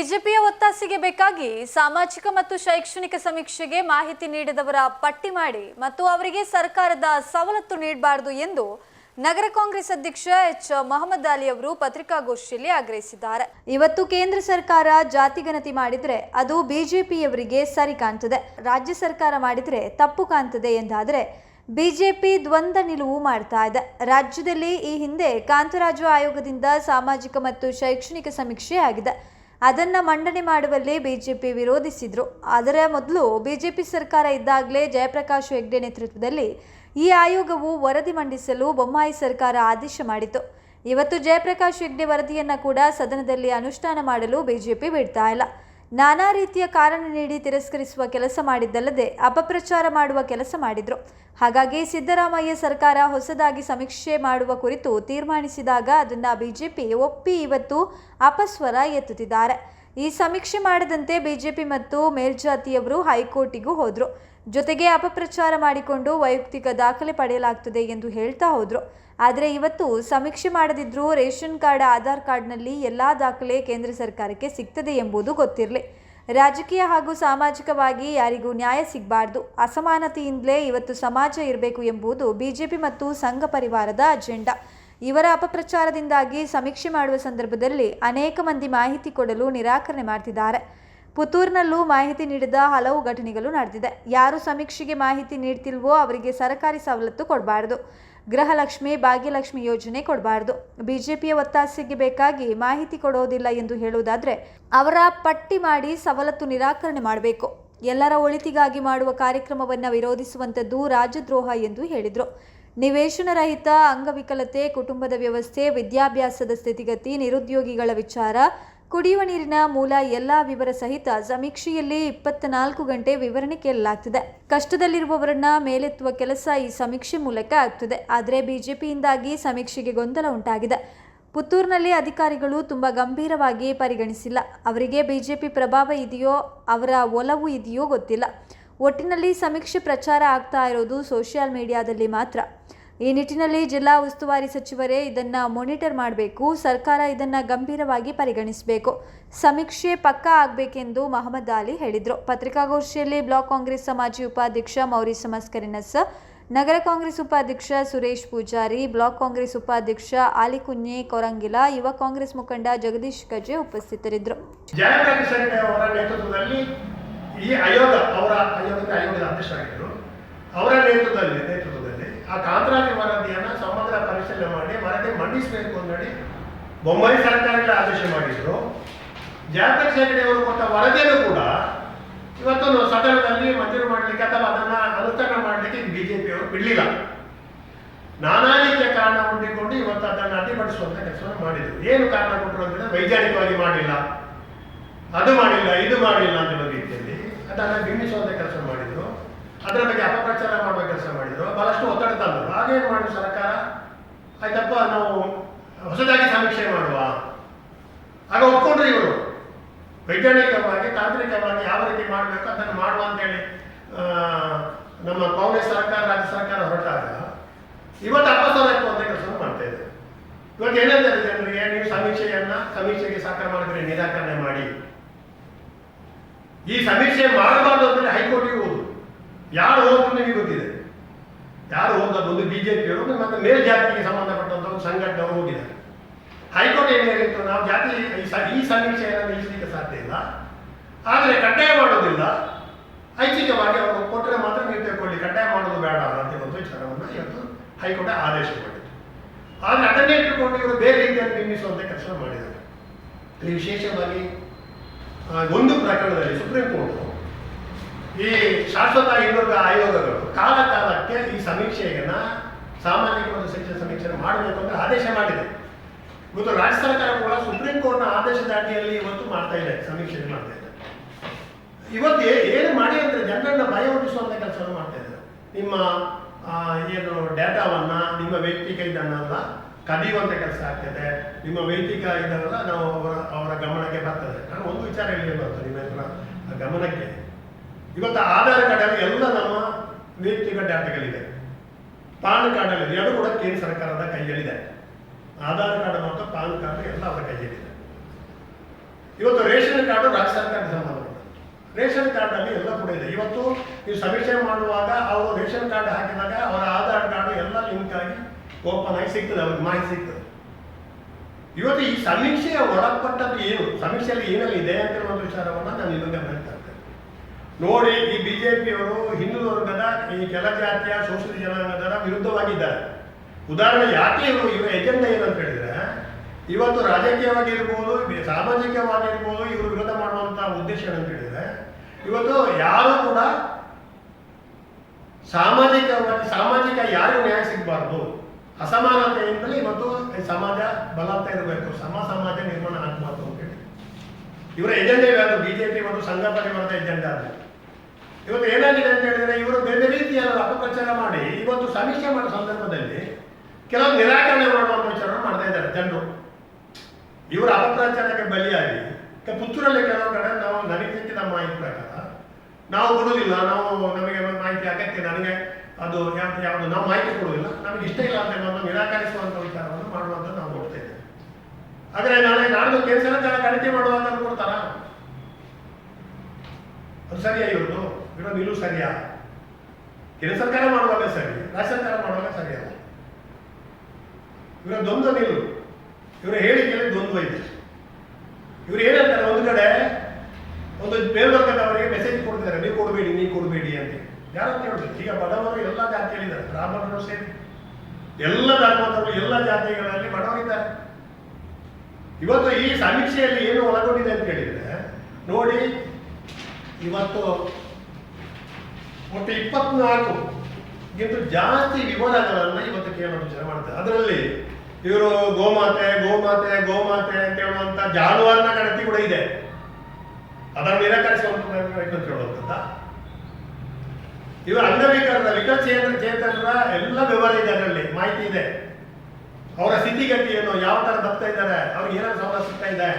ಬಿಜೆಪಿಯ ಒತ್ತಾಸೆಗೆ ಬೇಕಾಗಿ ಸಾಮಾಜಿಕ ಮತ್ತು ಶೈಕ್ಷಣಿಕ ಸಮೀಕ್ಷೆಗೆ ಮಾಹಿತಿ ನೀಡಿದವರ ಪಟ್ಟಿ ಮಾಡಿ ಮತ್ತು ಅವರಿಗೆ ಸರ್ಕಾರದ ಸವಲತ್ತು ನೀಡಬಾರದು ಎಂದು ನಗರ ಕಾಂಗ್ರೆಸ್ ಅಧ್ಯಕ್ಷ ಎಚ್ ಮೊಹಮ್ಮದ್ ಅಲಿ ಅವರು ಪತ್ರಿಕಾಗೋಷ್ಠಿಯಲ್ಲಿ ಆಗ್ರಹಿಸಿದ್ದಾರೆ. ಇವತ್ತು ಕೇಂದ್ರ ಸರ್ಕಾರ ಜಾತಿಗಣತಿ ಮಾಡಿದ್ರೆ ಅದು ಬಿಜೆಪಿಯವರಿಗೆ ಸರಿ ಕಾಣ್ತದೆ. ರಾಜ್ಯ ಸರ್ಕಾರ ಮಾಡಿದ್ರೆ ತಪ್ಪು ಕಾಣ್ತದೆ ಎಂದಾದರೆ ಬಿಜೆಪಿ ದ್ವಂದ್ವ ನಿಲುವು ಮಾಡ್ತಾ ಇದೆ. ರಾಜ್ಯದಲ್ಲಿ ಈ ಹಿಂದೆ ಕಾಂತರಾಜು ಆಯೋಗದಿಂದ ಸಾಮಾಜಿಕ ಮತ್ತು ಶೈಕ್ಷಣಿಕ ಸಮೀಕ್ಷೆ ಆಗಿದೆ. ಅದನ್ನ ಮಂಡನೆ ಮಾಡುವಲ್ಲಿ ಬಿಜೆಪಿ ವಿರೋಧಿಸಿದರು. ಅದರ ಮೊದಲು ಬಿಜೆಪಿ ಸರ್ಕಾರ ಇದ್ದಾಗಲೇ ಜಯಪ್ರಕಾಶ್ ಹೆಗ್ಡೆ ನೇತೃತ್ವದಲ್ಲಿ ಈ ಆಯೋಗವು ವರದಿ ಮಂಡಿಸಲು ಬೊಮ್ಮಾಯಿ ಸರ್ಕಾರ ಆದೇಶ ಮಾಡಿತು ಇವತ್ತು ಜಯಪ್ರಕಾಶ್ ಹೆಗ್ಡೆ ವರದಿಯನ್ನು ಕೂಡ ಸದನದಲ್ಲಿ ಅನುಷ್ಠಾನ ಮಾಡಲು ಬಿಜೆಪಿ ಬಿಡ್ತಾ ಇಲ್ಲ. ನಾನಾ ರೀತಿಯ ಕಾರಣ ನೀಡಿ ತಿರಸ್ಕರಿಸುವ ಕೆಲಸ ಮಾಡಿದ್ದಲ್ಲದೆ ಅಪಪ್ರಚಾರ ಮಾಡುವ ಕೆಲಸ ಮಾಡಿದ್ರು. ಹಾಗಾಗಿ ಸಿದ್ದರಾಮಯ್ಯ ಸರ್ಕಾರ ಹೊಸದಾಗಿ ಸಮೀಕ್ಷೆ ಮಾಡುವ ಕುರಿತು ತೀರ್ಮಾನಿಸಿದಾಗ ಅದನ್ನ ಬಿಜೆಪಿ ಒಪ್ಪಿ ಇವತ್ತು ಅಪಸ್ವರ ಎತ್ತುತ್ತಿದ್ದಾರೆ. ಈ ಸಮೀಕ್ಷೆ ಮಾಡದಂತೆ ಬಿಜೆಪಿ ಮತ್ತು ಮೇಲ್ಜಾತಿಯವರು ಹೈಕೋರ್ಟಿಗೂ ಹೋದ್ರು. ಜೊತೆಗೆ ಅಪಪ್ರಚಾರ ಮಾಡಿಕೊಂಡು ವೈಯಕ್ತಿಕ ದಾಖಲೆ ಪಡೆಯಲಾಗ್ತದೆ ಎಂದು ಹೇಳ್ತಾ ಹೋದ್ರು. ಆದರೆ ಇವತ್ತು ಸಮೀಕ್ಷೆ ಮಾಡದಿದ್ರೂ ರೇಷನ್ ಕಾರ್ಡ್, ಆಧಾರ್ ಕಾರ್ಡ್ನಲ್ಲಿ ಎಲ್ಲ ದಾಖಲೆ ಕೇಂದ್ರ ಸರ್ಕಾರಕ್ಕೆ ಸಿಗ್ತದೆ ಎಂಬುದು ಗೊತ್ತಿರಲಿ. ರಾಜಕೀಯ ಹಾಗೂ ಸಾಮಾಜಿಕವಾಗಿ ಯಾರಿಗೂ ನ್ಯಾಯ ಸಿಗಬಾರ್ದು. ಅಸಮಾನತೆಯಿಂದಲೇ ಇವತ್ತು ಸಮಾಜ ಇರಬೇಕು ಎಂಬುದು ಬಿಜೆಪಿ ಮತ್ತು ಸಂಘ ಪರಿವಾರದ ಅಜೆಂಡಾ. ಇವರ ಅಪಪ್ರಚಾರದಿಂದಾಗಿ ಸಮೀಕ್ಷೆ ಮಾಡುವ ಸಂದರ್ಭದಲ್ಲಿ ಅನೇಕ ಮಂದಿ ಮಾಹಿತಿ ಕೊಡಲು ನಿರಾಕರಣೆ ಮಾಡ್ತಿದ್ದಾರೆ. ಪುತ್ತೂರಿನಲ್ಲೂ ಮಾಹಿತಿ ನೀಡಿದ ಹಲವು ಘಟನೆಗಳು ನಡೆದಿದೆ. ಯಾರು ಸಮೀಕ್ಷೆಗೆ ಮಾಹಿತಿ ನೀಡ್ತಿಲ್ವೋ ಅವರಿಗೆ ಸರ್ಕಾರಿ ಸವಲತ್ತು ಕೊಡಬಾರ್ದು. ಗೃಹಲಕ್ಷ್ಮಿ, ಭಾಗ್ಯಲಕ್ಷ್ಮಿ ಯೋಜನೆ ಕೊಡಬಾರ್ದು. ಬಿಜೆಪಿಯ ಒತ್ತಾಸೆಗೆ ಬೇಕಾಗಿ ಮಾಹಿತಿ ಕೊಡೋದಿಲ್ಲ ಎಂದು ಹೇಳುವುದಾದರೆ ಅವರ ಪಟ್ಟಿ ಮಾಡಿ ಸವಲತ್ತು ನಿರಾಕರಣೆ ಮಾಡಬೇಕು. ಎಲ್ಲರ ಒಳಿತಿಗಾಗಿ ಮಾಡುವ ಕಾರ್ಯಕ್ರಮವನ್ನು ವಿರೋಧಿಸುವಂಥದ್ದು ರಾಜದ್ರೋಹ ಎಂದು ಹೇಳಿದರು. ನಿವೇಶನ ರಹಿತ ಅಂಗವಿಕಲತೆ, ಕುಟುಂಬದ ವ್ಯವಸ್ಥೆ, ವಿದ್ಯಾಭ್ಯಾಸದ ಸ್ಥಿತಿಗತಿ, ನಿರುದ್ಯೋಗಿಗಳ ವಿಚಾರ ಕುಡಿಯುವ ನೀರಿನ ಮೂಲ ಎಲ್ಲ ವಿವರ ಸಹಿತ ಸಮೀಕ್ಷೆಯಲ್ಲಿ ಇಪ್ಪತ್ನಾಲ್ಕು ಗಂಟೆ ವಿವರಣೆ ಕೇಳಲಾಗ್ತಿದೆ. ಕಷ್ಟದಲ್ಲಿರುವವರನ್ನ ಮೇಲೆತ್ತುವ ಕೆಲಸ ಈ ಸಮೀಕ್ಷೆ ಮೂಲಕ ಆಗ್ತಿದೆ. ಆದರೆ ಬಿಜೆಪಿಯಿಂದಾಗಿ ಸಮೀಕ್ಷೆಗೆ ಗೊಂದಲ ಉಂಟಾಗಿದೆ. ಪುತ್ತೂರಿನಲ್ಲಿ ಅಧಿಕಾರಿಗಳು ತುಂಬ ಗಂಭೀರವಾಗಿ ಪರಿಗಣಿಸಿಲ್ಲ. ಅವರಿಗೆ ಬಿಜೆಪಿ ಪ್ರಭಾವ ಇದೆಯೋ, ಅವರ ಒಲವು ಇದೆಯೋ ಗೊತ್ತಿಲ್ಲ. ಒಟ್ಟಿನಲ್ಲಿ ಸಮೀಕ್ಷೆ ಪ್ರಚಾರ ಆಗ್ತಾ ಇರೋದು ಸೋಷಿಯಲ್ ಮೀಡಿಯಾದಲ್ಲಿ ಮಾತ್ರ. ಈ ನಿಟ್ಟಿನಲ್ಲಿ ಜಿಲ್ಲಾ ಉಸ್ತುವಾರಿ ಸಚಿವರೇ ಇದನ್ನ ಮಾನಿಟರ್ ಮಾಡಬೇಕು, ಸರ್ಕಾರ ಇದನ್ನ ಗಂಭೀರವಾಗಿ ಪರಿಗಣಿಸಬೇಕು. ಸಮೀಕ್ಷೆ ಪಕ್ಕಾ ಆಗಬೇಕೆಂದು ಮಹಮ್ಮದ್ ಅಲಿ ಹೇಳಿದರು. ಪತ್ರಿಕಾಗೋಷ್ಠಿಯಲ್ಲಿ ಬ್ಲಾಕ್ ಕಾಂಗ್ರೆಸ್ ಮಾಜಿ ಉಪಾಧ್ಯಕ್ಷ ಮೌರಿ ಸಮಸ್ಕರಿನಸ್ ನಗರ ಕಾಂಗ್ರೆಸ್ ಉಪಾಧ್ಯಕ್ಷ ಸುರೇಶ್ ಪೂಜಾರಿ, ಬ್ಲಾಕ್ ಕಾಂಗ್ರೆಸ್ ಉಪಾಧ್ಯಕ್ಷ ಆಲಿಕುನ್ಯೆ ಕೊರಂಗಿಲ, ಯುವ ಕಾಂಗ್ರೆಸ್ ಮುಖಂಡ ಜಗದೀಶ್ ಕಜೆ ಉಪಸ್ಥಿತರಿದ್ದರು ಅವರ ನೇತೃತ್ವದಲ್ಲಿ ಆ ಕಾಂತರಾಜು ವರದಿಯನ್ನು ಸಮಗ್ರ ಪರಿಶೀಲನೆ ಮಾಡಿ, ವರದಿ ಮಂಡಿಸಬೇಕು ಅಂತೇಳಿ ಬೊಂಬೈ ಸರ್ಕಾರಗಳ ಆದೇಶ ಮಾಡಿದ್ರು. ಹೆಗ್ಡೆ ಅವರು ಕೊಟ್ಟ ವರದಿಯನ್ನು ಕೂಡ ಇವತ್ತು ಸದನದಲ್ಲಿ ಮಂಜೂರು ಮಾಡಲಿಕ್ಕೆ ಅಥವಾ ಅದನ್ನು ಅನುಷ್ಠಾನ ಮಾಡಲಿಕ್ಕೆ ಬಿಜೆಪಿಯವರು ಬಿಡಲಿಲ್ಲ. ನಾನಾ ರೀತಿಯ ಕಾರಣ ಹುಟ್ಟಿಕೊಂಡು ಇವತ್ತು ಅದನ್ನು ಅಡ್ಡಿಪಡಿಸುವಂತ ಕೆಲಸವನ್ನು ಮಾಡಿದರು. ಏನು ಕಾರಣ ಕೊಟ್ಟರು ಅಂತಂದ್ರೆ ವೈಜ್ಞಾನಿಕವಾಗಿ ಮಾಡಿಲ್ಲ. ಅದು ಮಾಡಿಲ್ಲ, ಇದು ಮಾಡಿಲ್ಲ ಅಂತ ರೀತಿಯಲ್ಲಿ ಅದನ್ನು ಬಿಂಬಿಸುವಂತ ಕೆಲಸ ಮಾಡಿದ್ರು. ಅದರ ಬಗ್ಗೆ ಅಪಪ್ರಚಾರ ಮಾಡುವ ಕೆಲಸ ಮಾಡಿದರು. ಬಹಳಷ್ಟು ಒತ್ತಡ ತಂದರು. ಹಾಗೇನು ಮಾಡಿದ್ರು ಸರ್ಕಾರ, ಆಯ್ತಪ್ಪ, ನಾವು ಹೊಸದಾಗಿ ಸಮೀಕ್ಷೆ ಮಾಡುವ. ಆಗ ಒಪ್ಕೊಂಡ್ರು ಇವರು. ವೈಜ್ಞಾನಿಕವಾಗಿ, ತಾಂತ್ರಿಕವಾಗಿ ಯಾವ ರೀತಿ ಮಾಡಬೇಕು ಅದನ್ನು ಮಾಡುವ ಅಂತೇಳಿ ನಮ್ಮ ಕಾಂಗ್ರೆಸ್ ಸರ್ಕಾರ, ರಾಜ್ಯ ಸರ್ಕಾರ ಹೊರಟಾಗ ಇವತ್ತು ಅಪಸ್ವರ ಅಂತ ಕೆಲಸವನ್ನು ಮಾಡ್ತಾ ಇದೆ. ಇವತ್ತು ಏನಂತಾರೆ ಜನರಿಗೆ ನೀವು ಸಮೀಕ್ಷೆಯನ್ನ, ಸಮೀಕ್ಷೆಗೆ ಸಾಕಾರ ಮಾಡಿದ್ರೆ ನಿರಾಕರಣೆ ಮಾಡಿ. ಈ ಸಮೀಕ್ಷೆ ಮಾಡಬಾರ್ದು ಅಂದ್ರೆ ಹೈಕೋರ್ಟ್ ಹೋಗುದು ಯಾರು ಹೋದ್ರು ನಿಮಗೆ ಗೊತ್ತಿದೆ. ಯಾರು ಹೋದದ್ದು ಮತ್ತೆ ಮೇಲ್ಜಾತಿಗೆ ಸಂಬಂಧಪಟ್ಟಂತ ಒಂದು ಸಂಘಟನೆ ಅವರು ಹೋಗಿದ್ದಾರೆ. ಹೈಕೋರ್ಟ್ ಏನು ಹೇಳಿತ್ತು ನಾವು ಜಾತಿ ಈ ಸಮೀಕ್ಷೆಯನ್ನು ನಿಲ್ಲಿಸಲಿಕ್ಕೆ ಸಾಧ್ಯ ಇಲ್ಲ. ಆದರೆ ಕಡ್ಡಾಯ ಮಾಡೋದಿಲ್ಲ. ಐಚ್ಛಿಕವಾಗಿ ಅವರು ಕೊಟ್ಟರೆ ಮಾತ್ರ ನೀವು ತಗೊಳ್ಳಿ ಕಡ್ಡಾಯ ಮಾಡೋದು ಬೇಡ ಅಂತ ಒಂದು ವಿಚಾರವನ್ನು ಇವತ್ತು ಹೈಕೋರ್ಟ್ ಆದೇಶ ಮಾಡಿತ್ತು ಆದರೆ ಅದನ್ನೇ ಇಟ್ಟುಕೊಂಡು ಇವರು ಬೇರೆ ರೀತಿಯಲ್ಲಿ ನಿರ್ಮಿಸುವಂತೆ ಕೆಲಸ ಮಾಡಿದ್ದಾರೆ. ಇಲ್ಲಿ ವಿಶೇಷವಾಗಿ ಒಂದು ಪ್ರಕರಣದಲ್ಲಿ ಸುಪ್ರೀಂ ಕೋರ್ಟ್ ಈ ಶಾಶ್ವತ ಹಿಂದುಳಿದ ಆಯೋಗಗಳು ಕಾಲ ಕಾಲಕ್ಕೆ ಈ ಸಮೀಕ್ಷೆಯನ್ನ ಸಾಮಾಜಿಕ ಮತ್ತು ಶಿಕ್ಷಣ ಸಮೀಕ್ಷೆ ಮಾಡಬೇಕು ಅಂತ ಆದೇಶ ಮಾಡಿದೆ. ಇವತ್ತು ರಾಜ್ಯ ಸರ್ಕಾರ ಕೂಡ ಸುಪ್ರೀಂ ಕೋರ್ಟ್ನ ಆದೇಶದ ಅಡಿಯಲ್ಲಿ ಇವತ್ತು ಮಾಡ್ತಾ ಇದೆ ಸಮೀಕ್ಷೆ ಮಾಡ್ತಾ ಇದೆ. ಇವತ್ತು ಏನು ಮಾಡಿ ಅಂದ್ರೆ ಜನರನ್ನ ಭಯ ಹುಟ್ಟಿಸುವಂತ ಕೆಲಸವನ್ನು ಮಾಡ್ತಾ ಇದ್ದಾರೆ. ನಿಮ್ಮ ಏನು ಡೇಟಾವನ್ನ, ನಿಮ್ಮ ವೈಯಕ್ತಿಕ ಇದನ್ನೆಲ್ಲ, ಕದಿಯುವಂತ ಕೆಲಸ ಆಗ್ತದೆ ನಿಮ್ಮ ವೈಯಕ್ತಿಕ ಇದನ್ನೆಲ್ಲ ನಾವು ಅವರ ಅವರ ಗಮನಕ್ಕೆ ಬರ್ತದೆ. ನಾನು ಒಂದು ವಿಚಾರ ಹೇಳಿ ಬರ್ತದೆ ನಿಮ್ಮ ಗಮನಕ್ಕೆ. ಇವತ್ತು ಆಧಾರ್ ಕಾರ್ಡಲ್ಲಿ ಎಲ್ಲ ನಮ್ಮ ವೈಯಕ್ತಿಕ ಡಾಟಾಗಳಿದೆ ಪಾನ್ ಕಾರ್ಡಲ್ಲಿ ಎರಡು ಕೂಡ ಕೇಂದ್ರ ಸರ್ಕಾರದ ಕೈಯಲ್ಲಿದೆ. ಆಧಾರ್ ಕಾರ್ಡ್ ಮತ್ತು ಪಾನ್ ಕಾರ್ಡ್ ಎಲ್ಲ ಅವರ ಕೈಯಲ್ಲಿದೆ. ಇವತ್ತು ರೇಷನ್ ಕಾರ್ಡು ರಾಜ್ಯ ಸರ್ಕಾರಕ್ಕೆ ಸಂಬಂಧಪಟ್ಟದ್ದು ರೇಷನ್ ಕಾರ್ಡಲ್ಲಿ ಎಲ್ಲ ಕೂಡ ಇದೆ. ಇವತ್ತು ನೀವು ಸಮೀಕ್ಷೆ ಮಾಡುವಾಗ ಅವರು ರೇಷನ್ ಕಾರ್ಡ್ ಹಾಕಿದಾಗ ಅವರ ಆಧಾರ್ ಕಾರ್ಡ್ ಎಲ್ಲ ಲಿಂಕ್ ಆಗಿ ಓಪನ್ ಆಗಿ ಸಿಗ್ತದೆ, ಅವ್ರಿಗೆ ಮಾಹಿತಿ ಸಿಗ್ತದೆ. ಇವತ್ತು ಈ ಸಮೀಕ್ಷೆಯ ಒಳಪಟ್ಟದ್ದು ಏನು? ಸಮೀಕ್ಷೆಯಲ್ಲಿ ಏನೆಲ್ಲ ಇದೆ ಅಂತ ಒಂದು ವಿಚಾರವನ್ನು ನಾನು ಇವಾಗ ಹೇಳ್ತಾ ನೋಡಿ ಈ ಬಿಜೆಪಿಯವರು ಹಿಂದೂ ವರ್ಗದ ಈ ಕೆಲ ಜಾತಿಯ ಶೋಷಿತ ಜನಾಂಗದರ ವಿರುದ್ಧವಾಗಿದ್ದಾರೆ. ಉದಾಹರಣೆ ಯಾಕೆ ಇವರು ಇವರ ಎಜೆಂಡಾ ಏನಂತ ಹೇಳಿದ್ರೆ, ಇವತ್ತು ರಾಜಕೀಯವಾಗಿ ಸಾಮಾಜಿಕವಾಗಿರ್ಬೋದು ಇವರು ವಿರೋಧ ಮಾಡುವಂತಹ ಉದ್ದೇಶ ಏನಂತ ಹೇಳಿದ್ರೆ, ಇವತ್ತು ಯಾರು ಕೂಡ ಸಾಮಾಜಿಕವಾಗಿ, ಸಾಮಾಜಿಕ ಯಾರು ನ್ಯಾಯ ಸಿಗಬಾರ್ದು. ಅಸಮಾನತೆಯಿಂದಲೇ ಇವತ್ತು ಸಮಾಜ ಬಲಾತ ಇರಬೇಕು, ಸಮ ಸಮಾಜ ನಿರ್ಮಾಣ ಆಗಬಾರ್ದು ಅಂತ ಹೇಳಿ. ಇವರ ಎಜೆಂಡಾ ಯಾವುದು ಬಿಜೆಪಿ ಮತ್ತು ಸಂಘ ಪರಿವಾರದ ಎಜೆಂಡಾ ಇವತ್ತು ಏನಾಗಿದೆ ಅಂತ ಹೇಳಿದ್ರೆ ಇವರು ಬೇರೆ ರೀತಿಯ ಅಪಪ್ರಚಾರ ಮಾಡಿ ಇವತ್ತು ಸಮೀಕ್ಷೆ ಮಾಡುವ ಸಂದರ್ಭದಲ್ಲಿ ಕೆಲವು ನಿರಾಕರಣೆ ಮಾಡುವಂತ ವಿಚಾರ ಮಾಡ್ತಾ ಇದ್ದಾರೆ ಜನರು. ಇವರ ಅಪಪ್ರಚಾರಕ್ಕೆ ಬಲಿಯಾಗಿ ಪುತ್ತೂರಲ್ಲಿ ಕೆಲವು ಕಡೆ ನಾವು ನನಗೆ ನಮ್ಮ ಮಾಹಿತಿ ಪ್ರಕಾರ, ನಾವು ಕೊಡುವುದಿಲ್ಲ, ನಾವು ನಮಗೆ ಮಾಹಿತಿ ಅಗತ್ಯ ನನಗೆ ಅದು ಯಾವ್ದು ನಾವು ಮಾಹಿತಿ ಕೊಡುವುದಿಲ್ಲ, ನಮಗೆ ಇಷ್ಟ ಇಲ್ಲ ಅಂತ ಹೇಳುವಂಥ ನಿರಾಕರಿಸುವಂಥ ವಿಚಾರವನ್ನು ಮಾಡುವಂತ ನಾವು ನೋಡ್ತಾ ಇದ್ದೇವೆ. ಆದರೆ ನಾಳೆ ನಾಡ್ದು ಕೆಲಸ ಕಡಿತೆ ಮಾಡುವಂತ ಕೊಡ್ತಾರ? ಅದು ಸರಿಯಾ ಇವ್ರದ್ದು? ಇರೋ ನಿಲುವು ಸರಿಯಾ? ಕೇಂದ್ರ ಸರ್ಕಾರ ಮಾಡುವಾಗ ಸರಿ, ರಾಜ್ಯ ಸರ್ಕಾರ ಮಾಡುವಾಗ ಸರಿಯಲ್ಲ ಇವರ ದ್ವಂದ್ವ ನಿಲುವು ಇವರ ಹೇಳಿಕೆಯಲ್ಲಿ ದ್ವಂದ್ವ ಇದೆ. ಇವ್ರು ಏನಂತಾರೆ ಒಂದು ಕಡೆ ಒಂದು ಮೇಲ್ವರ್ಗದವರಿಗೆ ಮೆಸೇಜ್ ಕೊಡ್ತಿದ್ದಾರೆ, ನೀವು ಕೊಡಬೇಡಿ ನೀವು ಕೊಡಬೇಡಿ ಅಂತ. ಯಾರಂತ ಹೇಳಿದ್ರು ಈಗ ಬಡವರು ಎಲ್ಲ ಜಾತಿಯಲ್ಲಿದ್ದಾರೆ ಬ್ರಾಹ್ಮಣರು ಸೇರಿ. ಎಲ್ಲ ಧರ್ಮದವರು, ಎಲ್ಲ ಜಾತಿಗಳಲ್ಲಿ ಬಡವರಿದ್ದಾರೆ ಇವತ್ತು ಈ ಸಮೀಕ್ಷೆಯಲ್ಲಿ ಏನು ಒಳಗೊಂಡಿದೆ ಅಂತ ಹೇಳಿದ್ರೆ ನೋಡಿ, ಇವತ್ತು ಒಟ್ಟು ಇಪ್ಪತ್ನಾಲ್ಕು. ಗಿಂತ ಜಾಸ್ತಿ ವಿವಾದಗಳನ್ನು ಇವತ್ತು ಕೇಳೋ ವಿಚಾರ ಮಾಡ್ತಾರೆ. ಅದರಲ್ಲಿ ಇವರು ಗೋಮಾತೆ ಗೋಮಾತೆ ಗೋಮಾತೆ ಅಂತ ಹೇಳುವಂತ ಜಾನುವಾರನ ಗಣತಿ ಕೂಡ ಇದೆ. ಅದನ್ನು ನಿರಾಕರಿಸುವಂತ ಹೇಳುವಂಥದ್ದ ಇವರು ಅಂಗವಿಕಲರ ವಿಕಲಚೇತನ ಚೇತನರ ಎಲ್ಲ ವಿವರ ಇದೆ ಅದರಲ್ಲಿ, ಮಾಹಿತಿ ಇದೆ. ಅವರ ಸ್ಥಿತಿಗತಿ ಏನು, ಯಾವ ತರ ಬರ್ತಾ ಇದ್ದಾರೆ, ಅವ್ರಿಗೆ ಏನಾದ್ರು ಸೌಲಭ್ಯ ಇದೆ.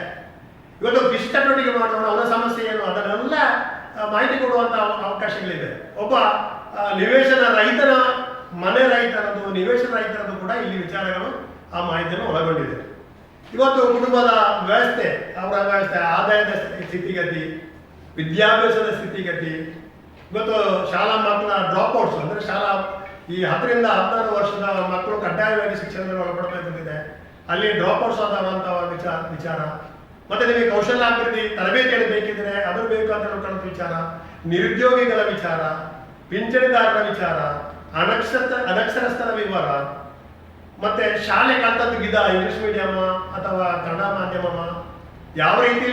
ಇವತ್ತು ಕೃಷಿ ಚಟುವಟಿಕೆ ಮಾಡೋಣ ಅವರ ಸಮಸ್ಯೆ ಏನು ಅದನ್ನೆಲ್ಲ ಆ, ಮಾಹಿತಿ ಕೊಡುವಂತ ಅವಕಾಶಗಳಿದೆ. ಒಬ್ಬ ನಿವೇಶನ ರೈತನ, ಮನೆ ರೈತರದ್ದು ನಿವೇಶನ ರೈತರದ್ದು ಕೂಡ ಇಲ್ಲಿ ವಿಚಾರಗಳು ಆ ಮಾಹಿತಿಯನ್ನು ಒಳಗೊಂಡಿದೆ. ಇವತ್ತು ಕುಟುಂಬದ ವ್ಯವಸ್ಥೆ, ಅವರ ವ್ಯವಸ್ಥೆ, ಆದಾಯದ ಸ್ಥಿತಿಗತಿ, ವಿದ್ಯಾಭ್ಯಾಸದ ಸ್ಥಿತಿಗತಿ, ಇವತ್ತು ಶಾಲಾ ಮಕ್ಕಳ ಡ್ರಾಪ್ ಔಟ್ಸ್ ಅಂದ್ರೆ ಶಾಲಾ ಈ ಹತ್ತರಿಂದ ಹದಿನಾರು ವರ್ಷದ ಮಕ್ಕಳು ಕಡ್ಡಾಯವಾಗಿ ಶಿಕ್ಷಣದಲ್ಲಿ ಒಳಪಡಬೇಕಂತಿದೆ ಅಲ್ಲಿ ಡ್ರಾಪ್ ಔಟ್ಸ್ ವಿಚಾರ ವಿಚಾರ. ಮತ್ತೆ ನಿಮಗೆ ಕೌಶಲ್ಯಾಭಿವೃದ್ಧಿ ತರಬೇತಿಯನ್ನು ಬೇಕಿದ್ರೆ ಅದು ಬೇಕು ಅಂತ ಹೇಳ್ಕೊಳ್ಳೋ ವಿಚಾರ, ನಿರುದ್ಯೋಗಿಗಳ ವಿಚಾರ, ಪಿಂಚಣಿದಾರರ ವಿಚಾರ ಅನಕ್ಷರ ಅನಕ್ಷರಸ್ಥರ ವಿವರ, ಮತ್ತೆ ಶಾಲೆ ಕಲ್ತದ್ದು ಗಿದ ಇಂಗ್ಲಿಷ್ ಮೀಡಿಯಮ ಅಥವಾ ಕನ್ನಡ ಮಾಧ್ಯಮ ಯಾವ ರೀತಿಯಲ್ಲಿ